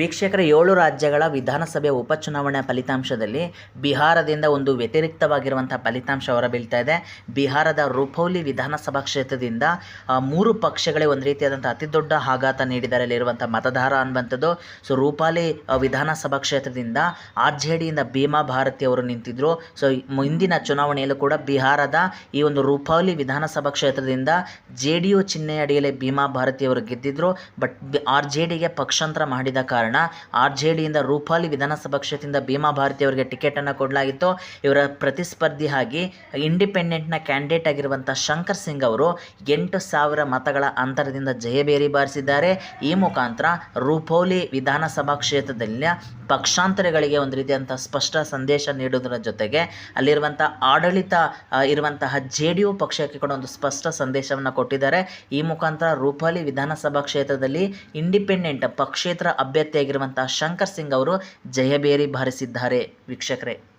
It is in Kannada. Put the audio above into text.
ವೀಕ್ಷಕರ, ಏಳು ರಾಜ್ಯಗಳ ವಿಧಾನಸಭೆ ಉಪಚುನಾವಣೆ ಫಲಿತಾಂಶದಲ್ಲಿ ಬಿಹಾರದಿಂದ ಒಂದು ವ್ಯತಿರಿಕ್ತವಾಗಿರುವಂಥ ಫಲಿತಾಂಶ ಹೊರಬೀಳ್ತಾ ಇದೆ. ಬಿಹಾರದ ರೂಪೌಲಿ ವಿಧಾನಸಭಾ ಕ್ಷೇತ್ರದಿಂದ ಮೂರು ಪಕ್ಷಗಳೇ ಒಂದು ರೀತಿಯಾದಂಥ ಅತಿ ದೊಡ್ಡ ಆಘಾತ ನೀಡಿದ್ದಾರೆ ಅಲ್ಲಿರುವಂಥ ಮತದಾರ ಅನ್ನುವಂಥದ್ದು. ಸೊ ರೂಪಾಲಿ ವಿಧಾನಸಭಾ ಕ್ಷೇತ್ರದಿಂದ ಆರ್ ಜೆ ಡಿಯಿಂದ ಭೀಮಾ ಭಾರತಿ ಅವರು ನಿಂತಿದ್ದರು ಸೊ ಮುಂದಿನ ಚುನಾವಣೆಯಲ್ಲೂ ಕೂಡ ಬಿಹಾರದ ಈ ಒಂದು ರೂಪಾಲಿ ವಿಧಾನಸಭಾ ಕ್ಷೇತ್ರದಿಂದ ಜೆ ಡಿ ಯು ಚಿಹ್ನೆಯ ಅಡಿಯಲ್ಲಿ ಭೀಮಾ ಭಾರತಿ ಅವರು ಗೆದ್ದಿದ್ರು. ಬಟ್ ಆರ್ ಜೆ ಡಿಗೆ ಪಕ್ಷಾಂತರ ಮಾಡಿದ ಕಾರಣ ಆರ್ ಜೆ ಡಿಯಿಂದ ರೂಪಾಲಿ ವಿಧಾನಸಭಾ ಕ್ಷೇತ್ರದಿಂದ ಭೀಮಾ ಭಾರತಿ ಅವರಿಗೆ ಟಿಕೆಟನ್ನು ಕೊಡಲಾಗಿತ್ತು. ಇವರ ಪ್ರತಿಸ್ಪರ್ಧಿ ಆಗಿ ಇಂಡಿಪೆಂಡೆಂಟ್ನ ಕ್ಯಾಂಡಿಡೇಟ್ ಆಗಿರುವಂಥ ಶಂಕರ್ ಸಿಂಗ್ ಅವರು ಎಂಟು ಸಾವಿರ ಮತಗಳ ಅಂತರದಿಂದ ಜಯಬೇರಿ ಬಾರಿಸಿದ್ದಾರೆ. ಈ ಮುಖಾಂತರ ರೂಪೌಲಿ ವಿಧಾನಸಭಾ ಕ್ಷೇತ್ರದಲ್ಲಿನ ಪಕ್ಷಾಂತರಗಳಿಗೆ ಒಂದು ರೀತಿಯಂಥ ಸ್ಪಷ್ಟ ಸಂದೇಶ ನೀಡುವುದರ ಜೊತೆಗೆ ಅಲ್ಲಿರುವಂಥ ಆಡಳಿತ ಇರುವಂತಹ ಜೆ ಡಿ ಯು ಪಕ್ಷಕ್ಕೆ ಕೂಡ ಒಂದು ಸ್ಪಷ್ಟ ಸಂದೇಶವನ್ನು ಕೊಟ್ಟಿದ್ದಾರೆ. ಈ ಮುಖಾಂತರ ರೂಪಾಲಿ ವಿಧಾನಸಭಾ ಕ್ಷೇತ್ರದಲ್ಲಿ ಇಂಡಿಪೆಂಡೆಂಟ್ ಪಕ್ಷೇತರ ಅಭ್ಯರ್ಥಿಯಾಗಿರುವಂತಹ ಶಂಕರ್ ಸಿಂಗ್ ಅವರು ಜಯಬೇರಿ ಬಾರಿಸಿದ್ದಾರೆ. ವೀಕ್ಷಕರೇ.